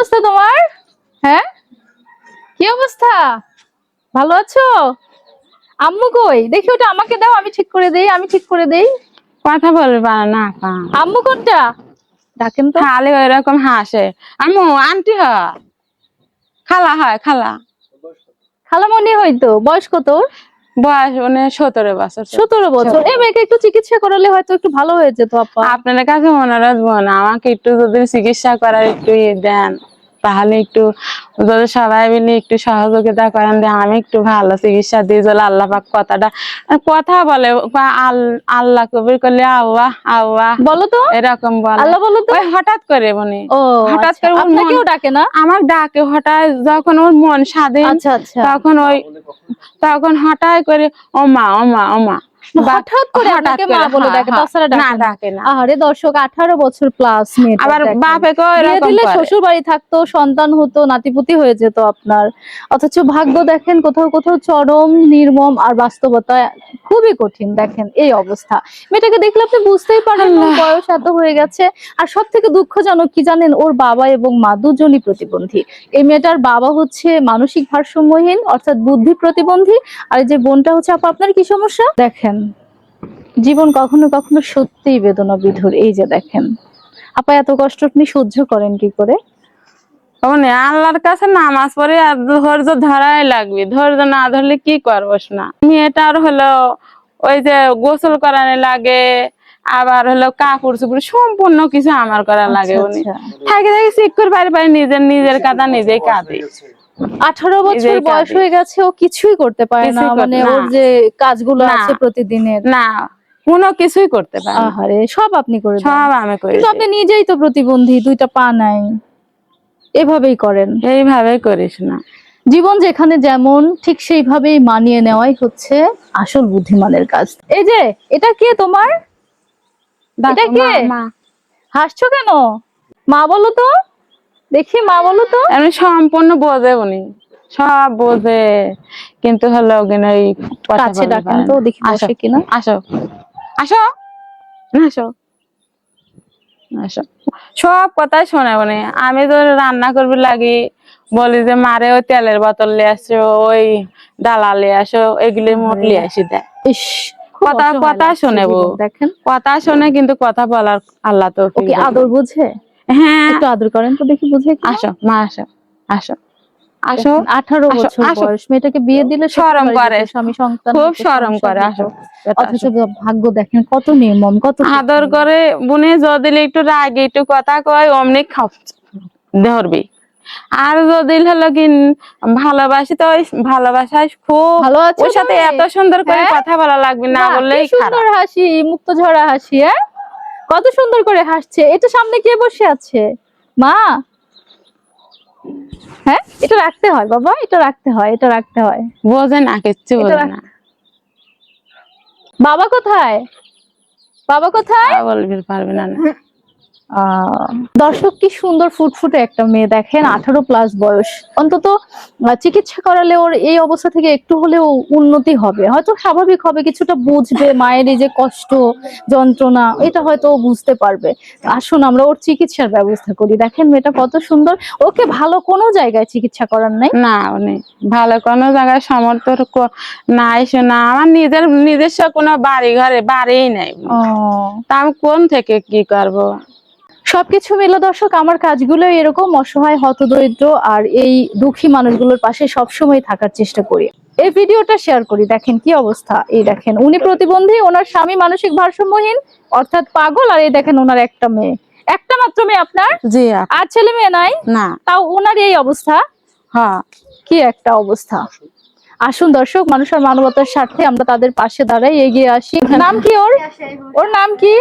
অবস্থা তোমার? হ্যাঁ? কি অবস্থা? ভালো আছো? আম্মু কই? দেখি ওটা আমাকে দাও আমি ঠিক করে দেই আমি ঠিক করে দেই। কথা বলবে না আম্মু কোনটা? ডাকেন তো। খালি ওইরকম হাসে। আম্মু আন্টি হয় খালা হয় খালা। খালামণি হয়তো বয়স কত? বয়স মানে সতেরো বছর। সতেরো বছর। এই মেয়েকে একটু চিকিৎসা করালে হয়তো একটু ভালো হয়ে যেত আপনার কাছে মনে রাখব না আমাকে একটু যদি চিকিৎসা করার একটু ইয়ে দেন। তাহলে একটু যদি সবাই মিলে একটু সহযোগিতা করেন যে আমি একটু ভালো চিকিৎসা দিই যদি আল্লাহ পাক কথাটা কথা বলে আল্লাহ কবির করলে আল্লাহ আল্লাহ বলো তো এরকম বলে। আল্লাহ বলো তো হঠাৎ করে মনে হঠাৎ আচ্ছা, করে মন- আপনাকেও ডাকে না? আমার ডাকে হঠাৎ যখন ওর মন স্বাধীন আচ্ছা আচ্ছা। তখন ওই তখন হঠাৎ করে ও মা ও মা ও মা বা- হঠাৎ করে আপনাকে মা বলে ডাকে। তাছাড়া না। ডাকে না। ডাকে দর্শক আঠারো বছর প্লাস মেয়েটা আবার দেখেন। বাপেকেও এরকম দিলে শ্বশুর বাড়ি থাকতো সন্তান হতো নাতিপুতি হয়ে যেত আপনার। অথচ ভাগ্য দেখেন কোথাও কোথাও চরম নির্মম আর বাস্তবতা খুবই কঠিন দেখেন এই অবস্থা। মেয়েটাকে দেখলে আপনি বুঝতেই পারেন বয়স এত হয়ে গেছে। আর সব থেকে দুঃখজনক কি জানেন ওর বাবা এবং মা দুজনই প্রতিবন্ধী। এই মেয়েটার বাবা হচ্ছে মানসিক ভারসাম্যহীন অর্থাৎ বুদ্ধি প্রতিবন্ধী। আর এই যে বোনটা হচ্ছে আপা আপনার কি সমস্যা? দেখেন জীবন কখনো কখনো সত্যিই বেদনা বিধুর এই যে দেখেন আপা এত কষ্ট আপনি সহ্য করেন কি করে? আল্লাহর কাছে নামাজ পড়ে আর ধৈর্য ধরাই লাগবে। ধৈর্য না ধরলে কি করব না? মেয়েটার হলো ওই যে গোসল করানো লাগে আবার হলো কাপড় চুপড় সম্পূর্ণ কিছু আমার করা লাগে আচ্ছা, উনি। আচ্ছা। থাকে থাকে শিক্ষর বাড়ি বাড়ি নিজের নিজের কাদা নিজেই কাঁদে আঠারো বছর বয়স হয়ে গেছে ও কিছুই করতে পারে না। মানে। ওর যে কাজগুলো আছে প্রতিদিনের। না। কোনো কিছুই করতে পারে আহারে সব আপনি করে সব আমি করি কিন্তু আপনি নিজেই তো প্রতিবন্ধী দুইটা পা নাই। এভাবেই করেন। এইভাবে করিস না। জীবন যেখানে যেমন ঠিক সেইভাবেই মানিয়ে নেওয়াই হচ্ছে আসল বুদ্ধিমানের কাজ। এই যে এটা কে তোমার? এটা কে? হাসছো কেন? মা বলো তো। দেখি মা বলো তো। এমনি সম্পূর্ণ বোঝে উনি। সব বোঝে। কিন্তু হলো ওই কাছে ডাকেন তো দেখি আসো, কিনা? আসো। আসো। আসো। আসো। সব কথাই শোনে উনি। আমি তো রান্না করবি লাগি। বলি যে মারে ওই তেলের বোতল নিয়ে আসো ওই ডালা নিয়ে আসো এগুলি মোট নিয়ে আসি দেয় ইস কথা কথা লাগছে শোনে দেখেন। কথা শোনে কিন্তু কথা বলার আল্লাহ তো আদর বুঝে? হ্যাঁ। একটু আদর করেন তো দেখি বুঝে আসো মা আসো আসো। আসো। আঠারো বছর বয়স মেয়েটাকে বিয়ে দিলে শরম করে। স্বামী সন্তান খুব শরম করে আসো। অথচ ভাগ্য দেখেন কত নির্মম কত আদর করে বুনে যদি একটু রাগে একটু কথা কয় অমনি খাও ধরবি। আর যদি হলো কি ভালোবাসি তো ওই ভালোবাসায় খুব ভালো আছো ওর সাথে এত সুন্দর করে হ্যাঁ? কথা বলা লাগবে না বললেই কি সুন্দর হাসি মুক্ত ঝরা হাসি হ্যাঁ? কত সুন্দর করে হাসছে। এটা সামনে কে বসে আছে? মা। হ্যাঁ? এটা রাখতে হয় বাবা। এটা রাখতে হয় এটা রাখতে হয়। বোঝে না কিচ্ছু বোঝে না। বাবা কোথায়? বাবা কোথায়? বলবি পারবে না না। দর্শক কি সুন্দর ফুটফুটে একটা মেয়ে দেখেন আঠারো প্লাস বয়স। অন্তত চিকিৎসা করালে ওর এই অবস্থা থেকে একটু হলেও উন্নতি হবে। হয়তো স্বাভাবিক হবে কিছুটা বুঝবে মায়ের এই যে কষ্ট যন্ত্রণা এটা হয়তো ও বুঝতে পারবে। আসুন আমরা ওর চিকিৎসার ব্যবস্থা করি। দেখেন মেয়েটা কত সুন্দর। ওকে ভালো কোনো জায়গায় চিকিৎসা করার নাই? না উনি ভালো কোনো জায়গায় সমর্থ ক- নাই শোনা। আমার নিজের নিজস্ব কোনো বাড়ি ঘরে বাড়িই নাই। ও। তা আমি কোন থেকে কি করব? সবকিছু মিলে দর্শক আমার কাজগুলো এরকম অসহায় হতদরিদ্র আর এই দুঃখী মানুষগুলোর পাশে সবসময় থাকার চেষ্টা করি। এই ভিডিওটা শেয়ার করি দেখেন কি অবস্থা। এই দেখেন উনি প্রতিবন্ধী ওনার স্বামী মানসিক ভারসাম্যহীন অর্থাৎ পাগল আর এই দেখেন ওনার একটা মেয়ে। একটা মাত্র মেয়ে আপনার? জি আর ছেলে মেয়ে নাই? না। তাও ওনার এই অবস্থা? হ্যাঁ। কি একটা অবস্থা। আসুন দর্শক মানুষের মানবতার স্বার্থে আমরা তাদের পাশে দাঁড়াই এগিয়ে আসি। নাম কি ওর? ওর নাম কি?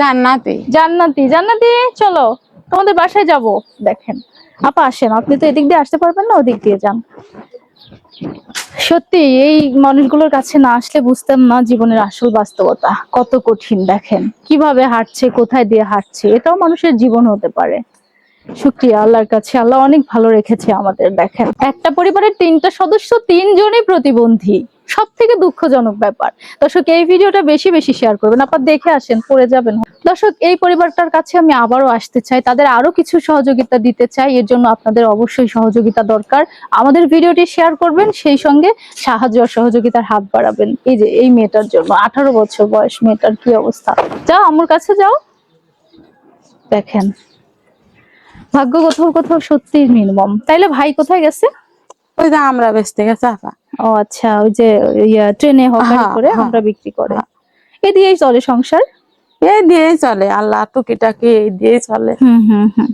জান্নাতি। জান্নাতি। জান্নাতি চলো তোমাদের বাসায় যাব। দেখেন আপা আসেন আপনি তো এদিক দিয়ে আসতে পারবেন না ওদিক দিয়ে যান। সত্যি এই মানুষগুলোর কাছে না আসলে বুঝতাম না জীবনের আসল বাস্তবতা। কত কঠিন দেখেন। কীভাবে হাঁটছে কোথায় দিয়ে হাঁটছে এটাও মানুষের জীবন হতে পারে। শুক্রিয়া আল্লাহর কাছে। আল্লাহ অনেক ভালো রেখেছে আমাদের, দেখেন। একটা পরিবারের তিনটা সদস্য, তিনজনই প্রতিবন্ধী। সব থেকে দুঃখজনক ব্যাপার। দর্শক, এই ভিডিওটা বেশি বেশি শেয়ার করবেন। আপনার দেখে আসেন, পড়ে যাবেন। দর্শক, এই পরিবারটার কাছে আমি আবারও আসতে চাই। তাদের আরও কিছু সহযোগিতা দিতে চাই। এর জন্য আপনাদের অবশ্যই সহযোগিতা দরকার। আমাদের ভিডিওটি শেয়ার করবেন, সেই সঙ্গে সাহায্য সহযোগিতার হাত বাড়াবেন। এই যে, এই মেয়েটার জন্য, আঠারো বছর বয়স মেয়েটার কি অবস্থা? যাও, আমার কাছে যাও। দেখেন। ভাগ্য কোথাও কোথাও সত্যি নির্মম তাইলে ভাই কোথায় গেছে? ওই যে আমরা বেচতে গেছে আপা ও আচ্ছা ওই যে ইয়া ট্রেনে হকারি হ্যাঁ, করে হ্যাঁ, আমরা বিক্রি করে। হ্যাঁ। এ দিয়েই চলে সংসার? এ দিয়েই চলে আল্লাহ টুকিটাকি এই দিয়েই চলে। হুম হুম হুম।